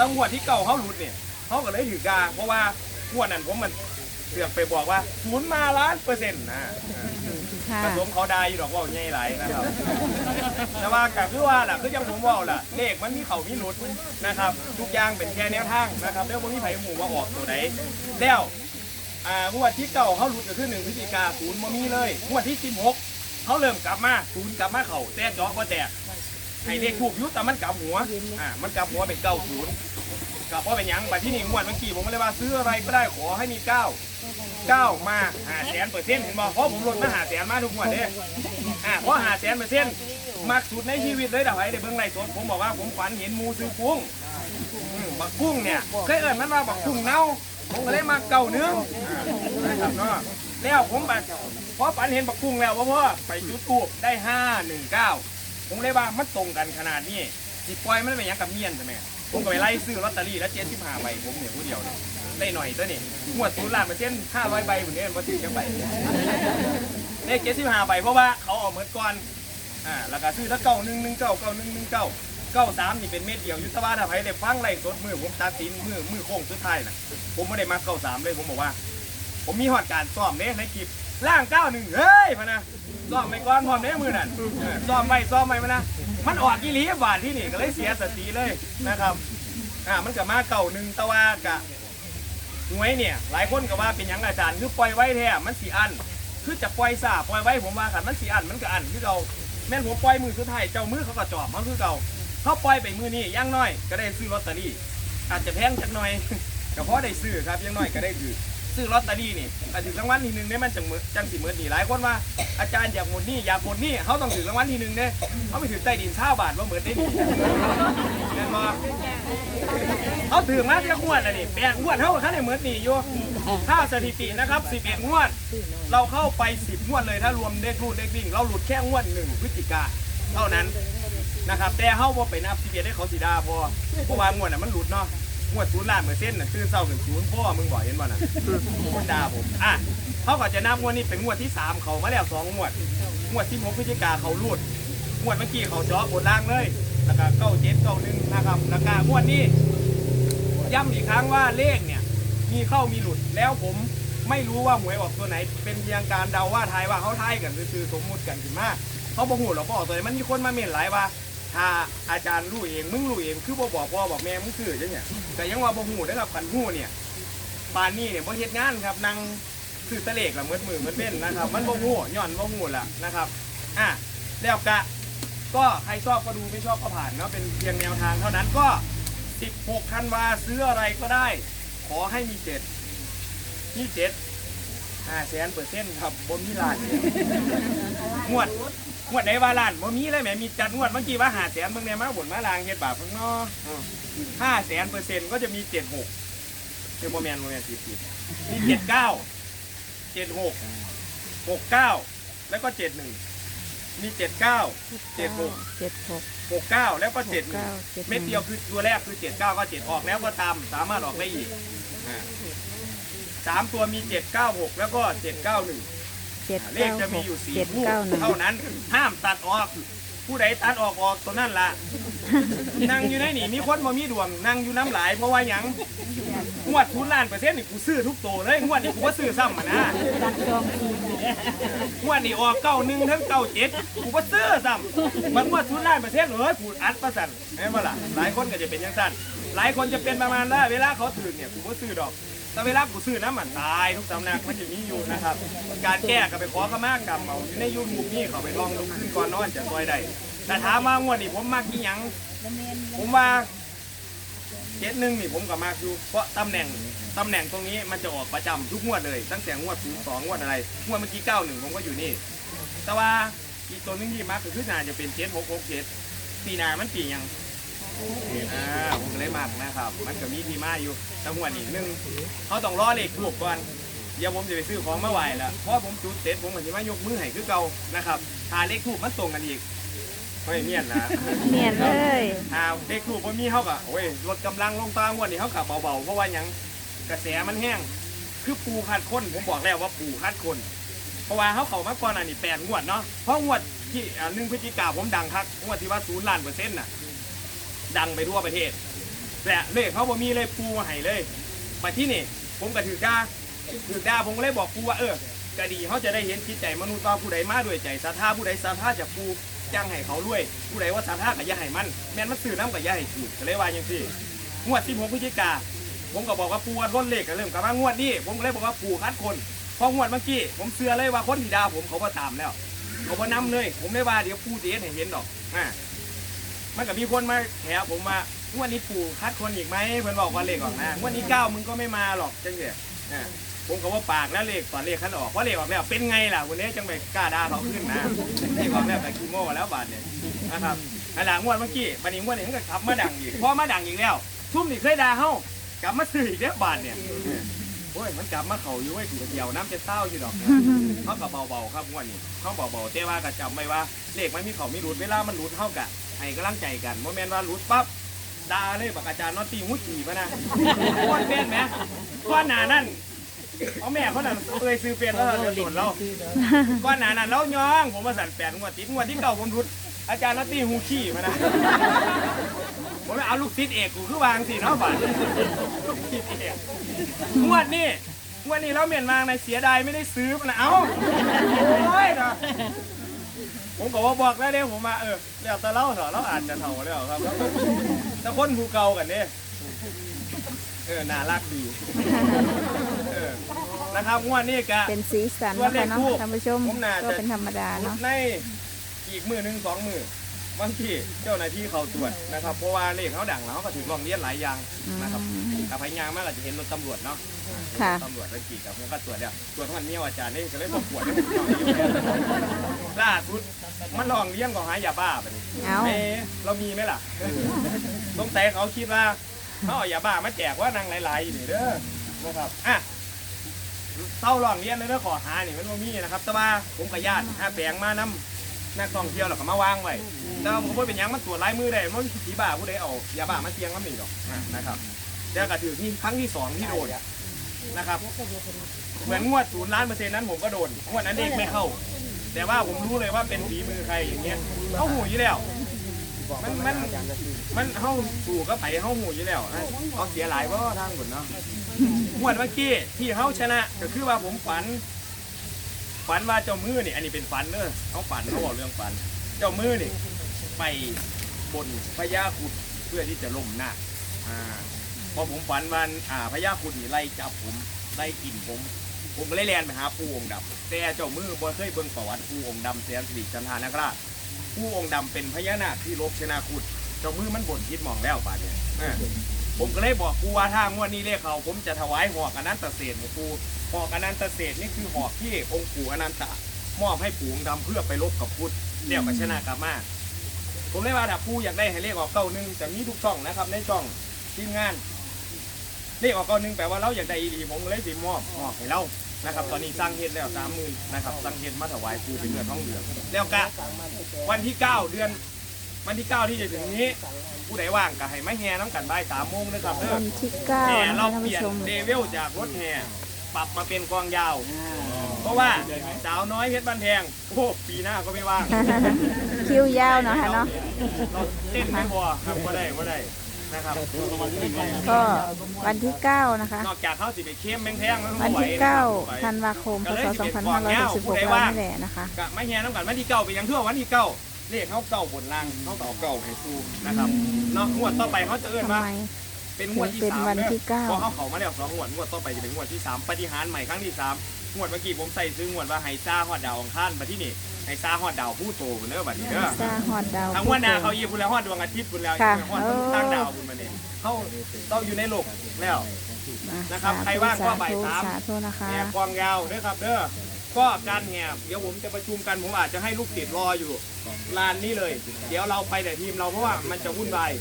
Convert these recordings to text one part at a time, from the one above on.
ตั้งงวดที่เก่าเขาหลุดเนี่ยเขาก็เลยถือกาเพราะว่างวดนั้นผมมันเสือกไปบอกว่าศูนย์มาล้านเปอร์เซ็นต์นะค่ะกระสมเขาได้อยู่ดอกว่าใหญ่หลายนะครับ แต่ว่าก็คือว่าล่ะคือยังผมว่าล่ะเลขมันมีเขามีหลุดนะครับ ทุกอย่างเป็นแค่แนวทางนะครับแล้วผมมีไผ่หมู่ว่าออกตัวไหนแล้วอ่างวดที่เก่าเขาหลุดก็คือหนึ่งพฤศจิกาศูนย์มามีเลยงวดที่สิบหกเขาเริ่มกลับมาศูนย์กลับมาเข่าแต่จอกก็แตก ให้เลขถูกอยุแต่มันกลับหัวอ่ามันกลับหัวเป็นเก้าศูนย์กลับเพราะเป็นหยังบัดที่นี่งวดเมื่อกี้ผมก็เลยว่าซื้ออะไรก็ได้ขอให้มีเก้าเก้ามาหาแสนเปอร์เซ็นต์เห็นบอกเพราะผมลดมาหาแสนมาทุกงวดเด้อ่าเพราะหาแสนเปอร์เซ็นต์มากสุดในชีวิตเลยเดี๋ยวไอ้เดี๋ยวเบิ่งไล่สดผมบอกว่าผมฝันเห็นหมูซื้อกุ้งอืมบักกุ้งเนี่ยเคยเอิ้นมันว่าบักกุ้งเน่าผมก็เลยมาเก่าเนื้ออ่านะครับเนาะแล้วผมแบบพอฝันเห็นบักกุ้งแล้วว่าพ่อไปจุดทูบได้ห้าหนึ่งเก้า ผมเลยว่ามันตรงกันขนาดนี้สิปล่อยมันเป็นหยังกับเมียนใช่ไหมผมก็ไปไล่ซื้อลอตเตอรี่แล้วเจ็ดสิบห้าใบผมเนี่ยผู้เดียวเนี่ยได้หน่อยตัวนี่งวดศูนย์ล้านเปอร์เซ็นต์ห้าร้อยใบผมเนี่ยมาถึงจังใบเลขเจ็ดสิบห้าใบเพราะว่าเขาเอาเหมือนก่อนอ่าแล้วก็ซื้อถ้าเก้าหนึ่งหนึ่งเก้าเก้าหนึ่งหนึ่งเก้าเก้าสามนี่เป็นเม็ดเดียวยุทธวาถ้าใครได้ฟังไล่สดมือผมตัดสินมือมือโค้งสุดท้ายน่ะผมไม่ได้มาเก้าสามเลยผมบอกว่า ผมมีหอดการซ้อมเด้ในคลิป ล่างเก้าหนึ่งเฮ้ยพะนะซ้อมไปก่อนพร้อมเด้มือนั่นซ้อมไปซ้อมไปพะนะ มันออกอีหลีบาทที่นี่ก็เลยเสียสติเลยนะครับอ่ามันกับมาเก่าหนึ่งตะวากะหวยเนี่ยหลายคนก็ว่าเป็นหยังอาจารย์คือปล่อยไว้แท้มันสีอัน คือจะปล่อยซาปล่อยไว้ผมว่าขันมันสีอันมันก็อันคือเราแม่นผมปล่อยมือสุดท้ายเจ้ามือเขาก็จอบมันคือเก่าเขาปล่อยไปมือนี่ย่างน้อยก็ได้ซื้อลอตเตอรี่อาจจะแพงจักหน่อยก็เพราะได้ซื้อครับย่างน้อยก็ได้ซื้อ ซื้อลอตเตอรี่นี่ก็ถึงรางวัลทีหนึ่งได้มันจังมือจังสิมือนี่หลายคนว่าอาจารย์อยากหมดหนี่อยากหมดหนี่เขาต้องถึงรางวัลทีหนึ่งเนี่ยเขาไปถึงใต้ดินข้าบาทว่าเหมือนได้ดีแม่นบ่เขาถือมาจะงวดอะนี่แปดงวดเท่ากับท่านในเหมือนนี่อยู่ถ้าสถิตินะครับ11งวด เราเข้าไป10งวดเลยถ้ารวมเลขรูดเลขวิ่ง เราหลุดแค่งวดหนึ่งพฤศจิกาเท่านั้นนะครับแต่เข้าบ่ไปนับ11ได้เขาสีดาพอเพราะว่างวดน่ะมันหลุดเนาะ งวดศูนย์ล้านเปอร์เซ็นต์น่ะตื่นเศร้าถึงศูนย์พ่อมึงบอกเห็นบ่น่ะคนด่าผมอะเขาก็จะนับงวดนี้เป็นงวดที่สามเขามาแล้วสองงวดงวดที่6พฤศจิกาเขาหลุดงวดเมื่อกี้เขาเจาะบนล่างเลยแล้วก็เก้าเจ็ดเก้าหนึ่งนะครับแล้วก็งวดนี้ย้ำอีกครั้งว่าเลขเนี่ย มีเข้ามีหลุดแล้วผมไม่รู้ว่าหวยออกตัวไหน เป็นเพียงการเดาว่าทายว่าเขาทายกันคือสมมุติกันขึ้นมาเขาบอกหูหรอกบอกตัวไหนมันมีคนมาเมนหลายว่า ถ้าอาจารย์รู้เองมึงรู้เองคือบ่บอกพ่อบอกแม่มึงคือจังเนี่ยแต่ยังว่าบ่หูได้อครับคันหูเนี่ยปานนี้เนี่ยบ่เฮ็ดงานครับนั่งซื้อตะเลกละเมืดมือเมืดเว้นนะครับ มันบ่หูย้อนบ่หูละนะครับอะแล้วกะก็ใครชอบก็ดูไม่ชอบก็ผ่านเนาะเป็นเพียงแนวทางเท่านั้นก็ 16ธันวาซื้ออะไรก็ได้ ขอให้มีเจ็ดมีเจ็ด ห้าแสนเปอร์เซ็นต์ครับบนมีล้านเดียวงวดงวดไหนว่าล้านบ่มีเลยแหมมีจัดงวดเมื่อกี้ว่าหาแสนเบิ่งเนี่ยมาบนมาลางเฮ็ดบาปข้างนอกห้าแสนเปอร์เซ็นต์ก็จะมีเจ็ดหกคือโมแมนโมแมนสิบสิบมีเจ็ดเก้าเจ็ดหกหกเก้าแล้วก็เจ็ดหนึ่งมีเจ็ดเก้าเจ็ดหกเจ็ดหกหกเก้าแล้วก็เจ็ดหนึ่งเก้าเจ็ดหนึ่งเม็ดเดียวคือตัวแรกคือเจ็ดเก้าก็เจ็ดออกแล้วก็ตามสามารถออกได้อีกอ่า สามตัวมีเจ็ดเก้าหกแล้วก็เจ็ดเก้าหนึ่งเจ็ดเลขเก้าจะหมีกอยู่สี่เจ็ดคู่เก้าหนึ่งเท่านั้น ห้ามตัดออก ผู้ใดตัดออกออกตัวนั่นละนั่งอยู่ในนี่มีคนมามีดวงนั่งอยู่น้ำหลายเพราะว่าหยังงวดทุนล้านเปอร์เซ็นต์นี่กูซื้อทุกตัวเลยงวดนี้กูว่าซื้อซ้ำมานะตัดจองทีมงวดนี้ออกเก้าหนึ่งทั้งเก้าเจ็ดกูว่าซื้อซ้ำมันงวดทุนล้านเปอร์เซ็นต์เลยกูอัดประสันเห็นไหมล่ะหลายคนก็จะเป็นอยังสั้นหลายคนจะเป็นประมาณว่าเวลาเขาถือเนี่ยกูว่าซื้อดอก แต่เวลากูซื้อน้ำมันตายทุกสำนักมันจะมีอยู่นะครับ การแก้ก็ไปขอขมากรรมเอาอยู่ในยูทูบนี่เขาไปลองดูขึ้นก่อนนอนจะซอยได้แต่ถามว่างวดนี้ผมมากที่ยัง ผมว่าเจ็ดหนึ่งนี่ผมก็มากอยู่เพราะตำแหน่งตำแหน่งตรงนี้มันจะออกประจำทุกงวดเลย ตั้งแต่งวดศูนย์สองงวดอะไรงวดเมื่อกี้เก้าหนึ่งผมก็อยู่นี่ แต่ว่าอีกตัวนึงที่มากคือน่าจะเป็นเจ็ดหกหกเจ็ดปีนามันปีหยัง อ่าผมก็เลยมากนะครับ มันก็มีที่มาอยู่จังหวัดอีกหนึงเขาต้องรอเลขถูกก่อนเดี๋ยวผมจะไปซื้อของมาไหวแล้วเพราะผมจุดเสร็จผมก็จะมายกมือให้คือเก่านะครับถ้าเลขถูกมันตรงกันอีกไม่เนียนนะเนียนเลยถ้าเลขถูกมันมีเขาก็โอ้ยลดกำลังลงตางวันนี้เขากับเบาๆเพราะว่าหยังกระแสมันแห้งคือปูคัดคนผมบอกแล้วว่าปูคัดคน เพราะว่าเขาเขามาก่อนอันนี้แปดงวดเนาะเพราะงวดที่อ่าหนึ่งพฤศจิกาผมดังคักงวดที่ว่าศูนย์ล้านเปอร์เซ็นต์น่ะ ดังไปทั่วประเทศแต่เลขเขาบ่มีเลยปูมาให้เลยมาที่นี่ผมก็ถือด่าถือด่าผมก็เลยบอกปูว่าเออก็ดีเขาจะได้เห็นจิตใจมนุษย์ว่าผู้ใดมาด้วยใจศรัทธาผู้ใดศรัทธาจากปูจ้างให้เขารวย ผู้ใดว่าศรัทธาก็ย่าให้มันแม่นมันซื้อน้ำก็ย่าให้ถูกก็เลยว่าอย่างที่งวด16พฤศจิกาผมก็บอกว่าปูว่าล้นเลขก็เริ่มกับมางวดนี้ผมก็เลยบอกว่าปูคัดคนเพองวดเมื่อกี้ผมเสือเลยว่าคนที่ดาผมเขาก็ตามแล้วเขาก็นำเลย ผมเลยว่าเดี๋ยวปูจะเห็นให้เห็นดอกอ่า มันก็มีคนมาแถผมว่างวดนี้ปู่คัดคนอีกไหมเพื่อนบอกว่าเลขออกนะงวดนี้เก้ามึงก็ไม่มาหรอกจังเสียอ่าผมก็ว่าปากแล้วเลขตอนเลขคันออกเพราะเลขออกแล้วเป็นไงล่ะวันนี้จังไปกล้าด่าเขาขึ้นนะเลขออกแล้วแต่กีโม่แล้วบาทเนี่ยนะครับอันหลังงวดเมื่อกี้บันนี้งวดนี้มันก็ขับมาดังอีกพอมาดังอีกแล้ว ทุ่มนี่เคยด่าเขากลับมาซื้ออีกแล้วบาทเนี่ย โอ้ยมันกลับมาเขาอยู่ไอ้ยเดียวน้ำจะเศร้าอยู่ดอกเขาก็เบาๆครับงวดนี้เขาเบาๆแต่ว่าก็จำไว้ว่าเลขมันมีเขามีรุดเวลามันรุดเท่ากับให้กำลังใจกันโมเมนต์ว่ารุดปั๊บด่าเลยบอกอาจารย์นอตตีมุดขี่ปะนะโคตรเป็นไหมก้อนหนานั่นเอาแม่เขานั่นเคยซื้อเป็นแล้วเดือดร้อนเราก้อนหนานั่นแล้วย่องผมมาสั่นแปดงวดติดงวดที่เก่าผมรุดอาจารย์นอตตีหูขี้ปะนะ ผมเลยเอาลูกศิษย์เอกกูคือวางสิเนาะบัตรลูกศิษย์เอกงวดนี่วันนี้เราเมียนมาในเสียดายไม่ได้ซื้อมันนะเอ้าโอ้ยนะผมก็ว่าบอกแล้วเด้ผมมาเออเดี๋ยวแต่เล่าเถอะเราอาจจะเท่าแล้วครับแต่คนผูเก่ากันเนี่ยเออน่ารักดีเออนะครับงวดนี้กะเป็นสีสันนะคะเนาะท่านผู้ชมผมน่าจะก็เป็นธรรมดาเนาะในอีกมือหนึ่งสองมือ บางทีเจ้าหน้าที่เขาตรวจนะครับเพราะว่าเลขเขาดังแล้วเขาก็ถือลองเรียนหลายอย่างนะครับอืมถ้าพยายามมากอาจจะเห็นรถตำรวจเนาะค่ะตำรวจไปขี่กับผมก็ตรวจเนี่ยตรวจทั้งวันเมียวอาจารย์นี่ก็เลยบอกปวดให้ผมนอนอยู่เนี่ยล่าสุดมันลองเลี้ยงของหายาบ้าไปดิเอาเอ๊ะเรามีไหมล่ะสงสัยเขาคิดว่าเขาเอายาบ้ามาแจกว่านางหลายๆอยู่นี่เด้อนะครับอะเศร้าลองเลี้ยงเลยเด้อขอหานี่มันบ่มีนะครับ แต่ว่าผมกับญาติหาแปลงมานำ นักท่องเที่ยวแล้วก็มาวางไว้แต่ว่าผมบ่เป็นหยังมันตรวจลายมือได้มันผีบ้าผู้ใดเอายาบ้ามาเตียงมันนี่ดอกอะนะครับแล้วก็ถือที่ครั้งที่สองที่โดนนะครับ เหมือนงวดศูนย์ล้านเปอร์เซ็นต์นั้นผมก็โดนงวดนั้นเด็กไม่เข้า แต่ว่าผมรู้เลยว่าเป็นฝีมือใครอย่างเงี้ยเขาหูอยู่แล้ว มันมันมันเข้าสู่ก็ไปเข้าหูอยู่แล้วนะเขาเสียหลายเพราะทางผลเนาะงวดเมื่อกี้ที่เขาชนะก็คือว่าผมฝัน ฝันว่าเจ้ามือนี่อันนี้เป็นฝันเนอะเขาฝันเขาบอกเรื่องฝัน เจ้ามือนี่ไปบนพญาขุดเพื่อที่จะล่มหน้าอ่าพอผมฝันวันอ่าพญาคุณนี่ไล่จับผมไล่กินผม ผมก็เลยแลนไปหาปู่องค์ดำแต่เจ้ามือบ่เคยเบิ่งประวัติปู่องค์ดำแสนสิริจันทานาคราชปู่องค์ดำเป็นพญานาคที่ลบชนะคุดเจ้ามือมันบ่นคิดมองแล้วป่านเนี่ย ผมก็เลยบอกปู่ว่าถ้างวดนี้เลขเขาผมจะถวายหอกอนันตเศษให้ปู่หอกอนันตเศษนี่คือหอกที่องค์ปู่อนันตะมอบให้ปู่องค์ดำเพื่อไปลบกับพุทธเรียกว่าชนะกามาผมเลยว่าถ้าปู่อยากได้ให้เลขออกเก้าหนึ่งจะมีทุกช่องนะครับในช่องทีมงาน เลขออกก้อนหนึ่งแปลว่าเราอยากได้อีหลีผมเลยสิมอบมอบให้เรานะครับตอนนี้สร้างเฮ็ดแล้วสามหมื่นนะครับสร้างเฮ็ดมาถวายครูเป็นเงินท้องเหลืองแล้วก็วันที่เก้าเดือน วันที่เก้าที่จะถึงนี้ ผู้ใดว่างก็ให้มาแห่น้ำกันบ่ายสามโมงนะครับเด้อวันที่เก้าแห่นะเราคะท่านเปผู้ลี่ยนชม เดเวลจากรถแห่ปรับมาเป็นกองยาว เพราะว่าสาวน้อยเพชรบ้านแพงโอ้ปีหน้าก็ไม่ว่าง คิวยาวเนาะค่ะเนาะ เราเต้นไม่พอครับก็ได้ก็ได้นะครับก็วันที่เก้านะคะ นอกจากเขาสิไปเข้มแพงๆมันวันบ่ไหที่เก้าไหวธันวาคม พศ 2566แล้วนี่แหละนะคะ กะไม่แห่น้ำกันวันที่เก้าไปยังทั่ววันที่เก้า เลขเขาเก้าบนล่างเขาต่อเก้าให้ครูนะครับเนาะงวดต่อไปเขาจะเอื้อนทำว่า ไม เป็นงวดที่เป็นสามวันที่เก้าเพราะเขาเขามาแล้วสองงวดงวดต่อไปจะเป็นงวดที่สามปฏิหารย์ใหม่ครั้งที่สามงวดเมื่อกี้ผมใส่ซื้องวดว่าไฮซ่าฮอดดาวอังคารมาที่นี่ไฮซ่าฮอดดาวผู้โตคนเด้อบัดนี้เด้อซาฮอดดาวทางวันนาเขายีบุญแล้วฮอดดวงอาทิตย์บุญแล้วค่ะ ฮอดตั้งดาวบุญมาเนี่ยเขาต้องอยู่ในโลกแล้ว นะครับใครว่างก็บ่ายสาม สาธุนะคะ แห่กวางยาวเด้อครับเด้อ ก็การแห่เดี๋ยวผมจะประชุมกันผมอาจจะให้ลูกติดรออยู่ลานนี้เลย เดี๋ยวเราไปแต่ทีมเราเพราะว่ามันจะวุ่นวาย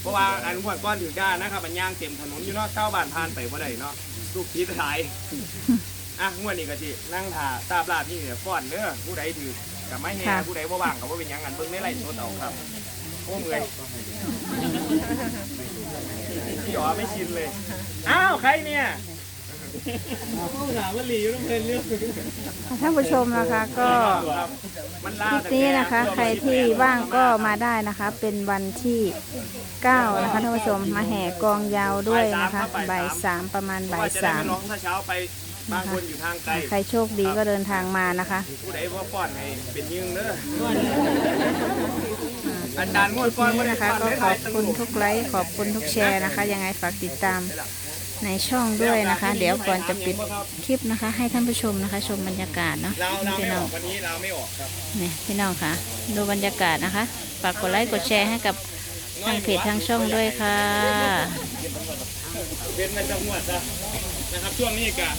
เพราะว่าอันงวดก้อนถึงได้นะครับมันย่างเต็มถนนอยู่เนาะเช้าบ้านผ่านไปบ่ได้เนาะลูกทิศหายอะงวดนี้ก็สินั่งถ่าตาบลาดนี่เนี่ยฟ้อนเด้อผู้ใดถือกับไม่แห่ผู้ใดบ่ว่างก็บ่เป็นหยังกันเบิ่งในไลฟ์สดเอาครับโอ้เมื่อยพี่อ๋อไม่ชินเลยอ้าวใครเนี่ย ถามว่าหลีอยู่ต้องเพลินเรื่องท่านผู้ชมนะคะก็ครับมันคล่าลิปนี้นะคะ ใครที่ว่างก็มาได้นะคะ เป็นวันที่9นะคะท่านผู้ชมมาแห่กองยาวด้วยนะคะบ่ายสามประมาณบ่ายจะได้สามไม่ร้องถ้าเช้าไปบางคนอยู่ทางไกลใครโชคดีก็เดินทางมานะคะผู้ใดว่าป้อนให้เป็นยิงเด้ออันดานงวดคก้อนลิปบ่นี้ได้นะคะป้อนก็ได้ขอบคุณทุกไลค์ขอบคุณทุกแชร์นะคะ ยังไงฝากติดตาม ในช่องด้วยนะคะ เดี๋ยวก่อนจะปิดคลิปนะคะ ให้ท่านผู้ชมนะคะ ชมบรรยากาศเนาะเราเราพี่ไม่น้ออองกวันนี้เราไม่ออกครับนี่พี่น้องค่ะ ดูบรรยากาศนะคะฝากกดไลค์กดแชร์ให้กับทางเพจทางช่องด้วยค่ะเป็นในจังหวัดนะนะครับช่วงนี้กะ